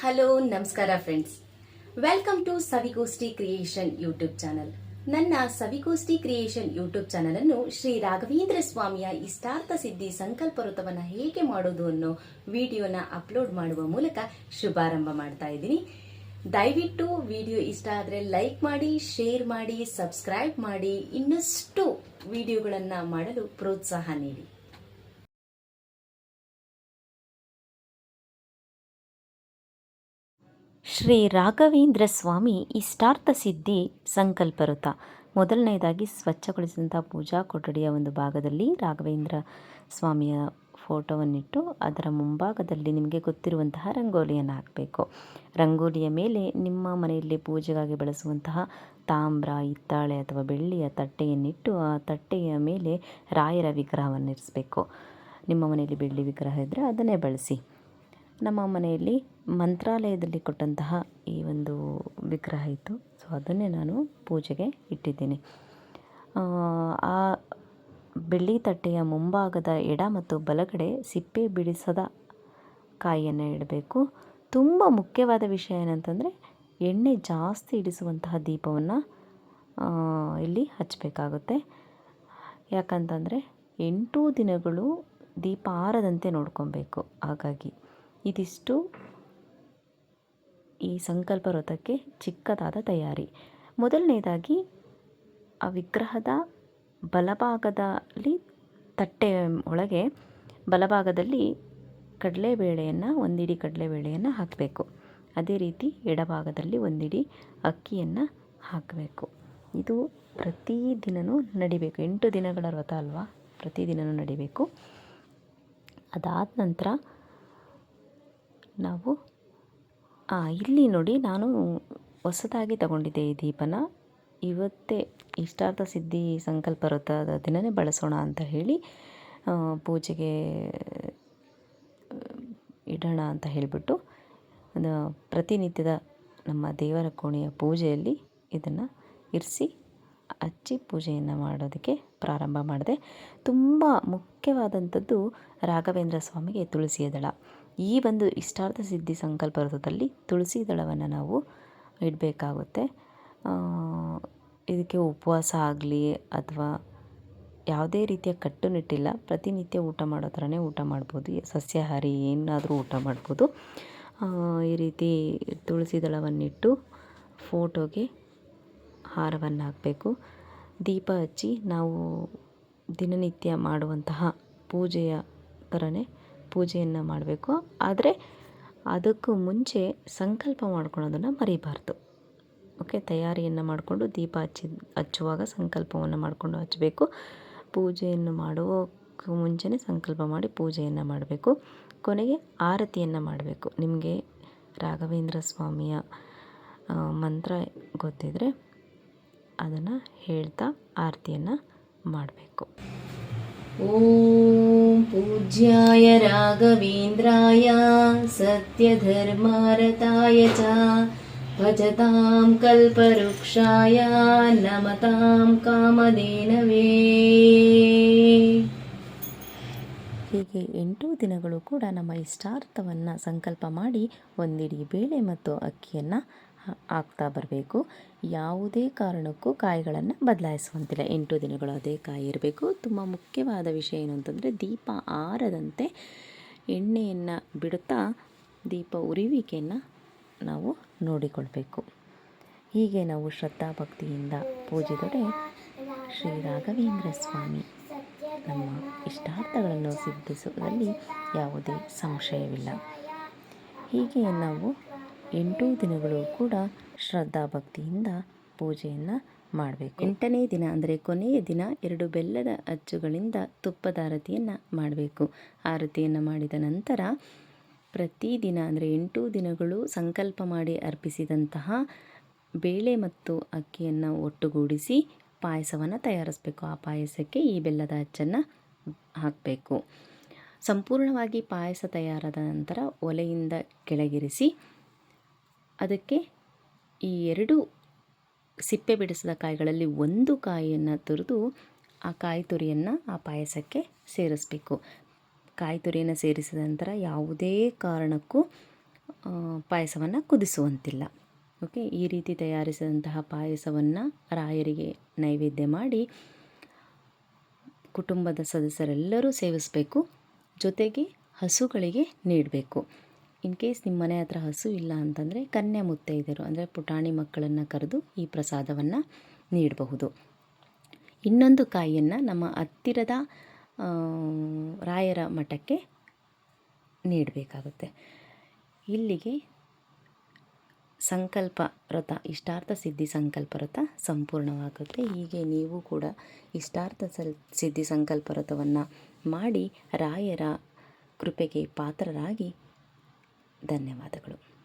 Hello, ನಮಸ್ಕಾರ friends welcome to Savigoshti creation YouTube channel ನನ್ನ ಸವಿಗೋಷ್ಠಿ creation YouTube channel ಅನ್ನು ಶ್ರೀ ರಾಘವೇಂದ್ರ ಸ್ವಾಮಿಯ ಇಷ್ಟಾರ್ಥ ಸಿದ್ಧಿ ಸಂಕಲ್ಪ ಹೇಗೆ ಮಾಡೋದು ಅನ್ನೋ ವಿಡಿಯೋನ ಅಪ್ಲೋಡ್ ಮಾಡುವ ಮೂಲಕ ಶುಭಾರಂಭ ಮಾಡ್ತಾ ಇದ್ದೀನಿ. ದಯವಿಟ್ಟು ವಿಡಿಯೋ ಇಷ್ಟ ಆದರೆ ಲೈಕ್ ಮಾಡಿ ಶೇರ್ ಮಾಡಿ ಸಬ್ಸ್ಕ್ರೈಬ್ ಮಾಡಿ, ಇನ್ನಷ್ಟು ವಿಡಿಯೋಗಳನ್ನು ಮಾಡಲು ಪ್ರೋತ್ಸಾಹ ನೀಡಿ. ಶ್ರೀ ರಾಘವೇಂದ್ರ ಸ್ವಾಮಿ ಇಷ್ಟಾರ್ಥ ಸಿದ್ಧಿ ಸಂಕಲ್ಪ ವೃತ ಮೊದಲನೇದಾಗಿ ಸ್ವಚ್ಛಗೊಳಿಸಿದಂಥ ಪೂಜಾ ಕೊಠಡಿಯ ಒಂದು ಭಾಗದಲ್ಲಿ ರಾಘವೇಂದ್ರ ಸ್ವಾಮಿಯ ಫೋಟೋವನ್ನಿಟ್ಟು ಅದರ ಮುಂಭಾಗದಲ್ಲಿ ನಿಮಗೆ ಗೊತ್ತಿರುವಂತಹ ರಂಗೋಲಿಯನ್ನು ಹಾಕಬೇಕು. ರಂಗೋಲಿಯ ಮೇಲೆ ನಿಮ್ಮ ಮನೆಯಲ್ಲಿ ಪೂಜೆಗಾಗಿ ಬಳಸುವಂತಹ ತಾಮ್ರ, ಹಿತ್ತಾಳೆ ಅಥವಾ ಬೆಳ್ಳಿಯ ತಟ್ಟೆಯನ್ನಿಟ್ಟು ಆ ತಟ್ಟೆಯ ಮೇಲೆ ರಾಯರ ವಿಗ್ರಹವನ್ನು ಇರಿಸಬೇಕು ನಿಮ್ಮ ಮನೆಯಲ್ಲಿ ಬೆಳ್ಳಿ ವಿಗ್ರಹ ಇದ್ದರೆ ಅದನ್ನೇ ಬಳಸಿ. ನಮ್ಮ ಮನೆಯಲ್ಲಿ ಮಂತ್ರಾಲಯದಲ್ಲಿ ಕೊಟ್ಟಂತಹ ಈ ಒಂದು ವಿಗ್ರಹ ಇತ್ತು. ಸೊ ಅದನ್ನೇ ನಾನು ಪೂಜೆಗೆ ಇಟ್ಟಿದ್ದೀನಿ. ಆ ಬೆಳ್ಳಿ ತಟ್ಟೆಯ ಮುಂಭಾಗದ ಎಡ ಮತ್ತು ಬಲಗಡೆ ಸಿಪ್ಪೆ ಬಿಡಿಸದ ಕಾಯಿಯನ್ನು ಇಡಬೇಕು. ತುಂಬ ಮುಖ್ಯವಾದ ವಿಷಯ ಏನಂತಂದರೆ, ಎಣ್ಣೆ ಜಾಸ್ತಿ ಇಡಿಸುವಂತಹ ದೀಪವನ್ನು ಇಲ್ಲಿ ಹಚ್ಚಬೇಕಾಗುತ್ತೆ. ಯಾಕಂತಂದರೆ, ಎಂಟು ದಿನಗಳು ದೀಪ ಆರದಂತೆ ನೋಡ್ಕೊಬೇಕು. ಹಾಗಾಗಿ ಇದಿಷ್ಟು ಈ ಸಂಕಲ್ಪ ವ್ರತಕ್ಕೆ ಚಿಕ್ಕದಾದ ತಯಾರಿ. ಮೊದಲನೇದಾಗಿ, ಆ ವಿಗ್ರಹದ ಬಲಭಾಗದಲ್ಲಿ ತಟ್ಟೆ ಒಳಗೆ ಬಲಭಾಗದಲ್ಲಿ ಕಡಲೆಬೇಳೆಯನ್ನು, ಒಂದಿಡಿ ಕಡಲೆಬೇಳೆಯನ್ನು ಹಾಕಬೇಕು. ಅದೇ ರೀತಿ ಎಡಭಾಗದಲ್ಲಿ ಒಂದಿಡಿ ಅಕ್ಕಿಯನ್ನು ಹಾಕಬೇಕು. ಇದು ಪ್ರತಿದಿನವೂ ನಡಿಬೇಕು. ಎಂಟು ದಿನಗಳ ವ್ರತ ಅಲ್ವಾ? ಪ್ರತಿದಿನವೂ ನಡಿಬೇಕು. ಅದಾದ ನಂತರ ನಾವು ಇಲ್ಲಿ ನೋಡಿ ನಾನು ಹೊಸದಾಗಿ ತಗೊಂಡಿದ್ದೆ ಈ ದೀಪನ. ಇವತ್ತೇ ಇಷ್ಟಾರ್ಥ ಸಿದ್ಧಿ ಸಂಕಲ್ಪ ವ್ರತದ ದಿನನೇ ಬಳಸೋಣ ಅಂತ ಹೇಳಿ ಪೂಜೆಗೆ ಇಡೋಣ ಅಂತ ಹೇಳಿಬಿಟ್ಟು ಪ್ರತಿನಿತ್ಯದ ನಮ್ಮ ದೇವರ ಕೋಣೆಯ ಪೂಜೆಯಲ್ಲಿ ಇದನ್ನು ಇರಿಸಿ ಹಚ್ಚಿ ಪೂಜೆಯನ್ನು ಮಾಡೋದಕ್ಕೆ ಪ್ರಾರಂಭ ಮಾಡಿದೆ. ತುಂಬ ಮುಖ್ಯವಾದಂಥದ್ದು ರಾಘವೇಂದ್ರ ಸ್ವಾಮಿಗೆ ತುಳಸಿಯ ದಳ. ಈ ಒಂದು ಇಷ್ಟಾರ್ಥ ಸಿದ್ಧಿ ಸಂಕಲ್ಪ ವ್ರತದಲ್ಲಿ ತುಳಸಿ ದಳವನ್ನು ನಾವು ಇಡಬೇಕಾಗುತ್ತೆ. ಇದಕ್ಕೆ ಉಪವಾಸ ಆಗಲಿ ಅಥವಾ ಯಾವುದೇ ರೀತಿಯ ಕಟ್ಟುನಿಟ್ಟಿಲ್ಲ. ಪ್ರತಿನಿತ್ಯ ಊಟ ಮಾಡೋ ಥರನೇ ಊಟ ಮಾಡ್ಬೋದು. ಸಸ್ಯಾಹಾರಿ ಏನಾದರೂ ಊಟ ಮಾಡ್ಬೋದು. ಈ ರೀತಿ ತುಳಸಿ ದಳವನ್ನಿಟ್ಟು ಫೋಟೋಗೆ ಹಾರವನ್ನು ಹಾಕಬೇಕು ದೀಪ ಹಚ್ಚಿ ನಾವು ದಿನನಿತ್ಯ ಮಾಡುವಂತಹ ಪೂಜೆಯ ಥರನೇ ಪೂಜೆಯನ್ನು ಮಾಡಬೇಕು. ಆದರೆ ಅದಕ್ಕೂ ಮುಂಚೆ ಸಂಕಲ್ಪ ಮಾಡ್ಕೊಳ್ಳೋದನ್ನು ಮರಿಬಾರ್ದು. ಓಕೆ, ತಯಾರಿಯನ್ನು ಮಾಡಿಕೊಂಡು ದೀಪ ಹಚ್ಚಿ, ಹಚ್ಚುವಾಗ ಸಂಕಲ್ಪವನ್ನು ಮಾಡಿಕೊಂಡು ಹಚ್ಚಬೇಕು. ಪೂಜೆಯನ್ನು ಮಾಡುವ ಮುಂಚೆನೇ ಸಂಕಲ್ಪ ಮಾಡಿ ಪೂಜೆಯನ್ನು ಮಾಡಬೇಕು. ಕೊನೆಗೆ ಆರತಿಯನ್ನು ಮಾಡಬೇಕು. ನಿಮಗೆ ರಾಘವೇಂದ್ರ ಸ್ವಾಮಿಯ ಮಂತ್ರ ಗೊತ್ತಿದ್ದರೆ ಅದನ್ನು ಹೇಳ್ತಾ ಆರತಿಯನ್ನು ಮಾಡಬೇಕು. ಓಂ ಪೂಜ್ಯಾಯ ರಾಘವೇಂದ್ರಾಯ ಸತ್ಯಧರ್ಮಾರತಾಯ ಚ ಭಜತಾಂ ಕಲ್ಪವೃಕ್ಷಾಯ ನಮತಾಂ ಕಾಮಧೇನವೇ ಹೀಗೆ ಎಂಟು ದಿನಗಳು ಕೂಡ ನಮ್ಮ ಇಷ್ಟಾರ್ಥವನ್ನು ಸಂಕಲ್ಪ ಮಾಡಿ ಒಂದಿಡೀ ಬೇಳೆ ಮತ್ತು ಅಕ್ಕಿಯನ್ನು ಹಾಕ್ತಾ ಬರಬೇಕು. ಯಾವುದೇ ಕಾರಣಕ್ಕೂ ಕಾಯಿಗಳನ್ನು ಬದಲಾಯಿಸುವಂತಿಲ್ಲ. ಎಂಟು ದಿನಗಳು ಅದೇ ಕಾಯಿ ಇರಬೇಕು. ತುಂಬ ಮುಖ್ಯವಾದ ವಿಷಯ ಏನು ಅಂತಂದರೆ, ದೀಪ ಆರದಂತೆ ಎಣ್ಣೆಯನ್ನು ಬಿಡುತ್ತಾ ದೀಪ ಉರಿವಿಕೆಯನ್ನು ನಾವು ನೋಡಿಕೊಳ್ಬೇಕು. ಹೀಗೆ ನಾವು ಶ್ರದ್ಧಾ ಭಕ್ತಿಯಿಂದ ಪೂಜಿದರೆ ಶ್ರೀ ರಾಘವೇಂದ್ರ ಸ್ವಾಮಿ ನಮ್ಮ ಇಷ್ಟಾರ್ಥಗಳನ್ನು ಸಿದ್ಧಿಸುವುದರಲ್ಲಿ ಯಾವುದೇ ಸಂಶಯವಿಲ್ಲ. ಹೀಗೆ ನಾವು ಎಂಟು ದಿನಗಳು ಕೂಡ ಶ್ರದ್ಧಾ ಭಕ್ತಿಯಿಂದ ಪೂಜೆಯನ್ನು ಮಾಡಬೇಕು. ಎಂಟನೇ ದಿನ ಅಂದರೆ ಕೊನೆಯ ದಿನ ಎರಡು ಬೆಲ್ಲದ ಅಚ್ಚುಗಳಿಂದ ತುಪ್ಪದ ಆರತಿಯನ್ನು ಮಾಡಬೇಕು. ಆರತಿಯನ್ನು ಮಾಡಿದ ನಂತರ ಪ್ರತಿದಿನ ಅಂದರೆ ಎಂಟು ದಿನಗಳು ಸಂಕಲ್ಪ ಮಾಡಿ ಅರ್ಪಿಸಿದಂತಹ ಬೇಳೆ ಮತ್ತು ಅಕ್ಕಿಯನ್ನು ಒಟ್ಟುಗೂಡಿಸಿ ಪಾಯಸವನ್ನು ತಯಾರಿಸಬೇಕು. ಆ ಪಾಯಸಕ್ಕೆ ಈ ಬೆಲ್ಲದ ಅಚ್ಚನ್ನು ಹಾಕಬೇಕು. ಸಂಪೂರ್ಣವಾಗಿ ಪಾಯಸ ತಯಾರಾದ ನಂತರ ಒಲೆಯಿಂದ ಕೆಳಗಿರಿಸಿ ಅದಕ್ಕೆ ಈ ಎರಡು ಸಿಪ್ಪೆ ಬಿಡಿಸಿದ ಕಾಯಿಗಳಲ್ಲಿ ಒಂದು ಕಾಯಿಯನ್ನು ತುರಿದು ಆ ಕಾಯಿ ತುರಿಯನ್ನು ಆ ಪಾಯಸಕ್ಕೆ ಸೇರಿಸಬೇಕು. ಕಾಯಿ ತುರಿಯನ್ನು ಸೇರಿಸಿದ ನಂತರ ಯಾವುದೇ ಕಾರಣಕ್ಕೂ ಪಾಯಸವನ್ನು ಕುದಿಸುವಂತಿಲ್ಲ. ಓಕೆ? ಈ ರೀತಿ ತಯಾರಿಸಿದಂತಹ ಪಾಯಸವನ್ನು ರಾಯರಿಗೆ ನೈವೇದ್ಯ ಮಾಡಿ ಕುಟುಂಬದ ಸದಸ್ಯರೆಲ್ಲರೂ ಸೇವಿಸಬೇಕು. ಜೊತೆಗೆ ಹಸುಗಳಿಗೆ ನೀಡಬೇಕು. ಇನ್ ಕೇಸ್ ನಿಮ್ಮ ಮನೆ ಹತ್ರ ಹಸು ಇಲ್ಲ ಅಂತಂದರೆ ಕನ್ಯಾ ಮುತ್ತೈದೆಯರು ಅಂದರೆ ಪುಟಾಣಿ ಮಕ್ಕಳನ್ನು ಕರೆದು ಈ ಪ್ರಸಾದವನ್ನು ನೀಡಬಹುದು. ಇನ್ನೊಂದು ಕಾಯಿಯನ್ನು ನಮ್ಮ ಹತ್ತಿರದ ರಾಯರ ಮಠಕ್ಕೆ ನೀಡಬೇಕಾಗುತ್ತೆ. ಇಲ್ಲಿಗೆ ಸಂಕಲ್ಪ ವ್ರತ, ಇಷ್ಟಾರ್ಥ ಸಿದ್ಧಿ ಸಂಕಲ್ಪ ವ್ರತ ಸಂಪೂರ್ಣವಾಗುತ್ತೆ. ಹೀಗೆ ನೀವು ಕೂಡ ಇಷ್ಟಾರ್ಥ ಸಲ್, ಸಿದ್ಧಿ ಸಂಕಲ್ಪ ವ್ರತವನ್ನು ಮಾಡಿ ರಾಯರ ಕೃಪೆಗೆ ಪಾತ್ರರಾಗಿ ಧನ್ಯವಾದಗಳು.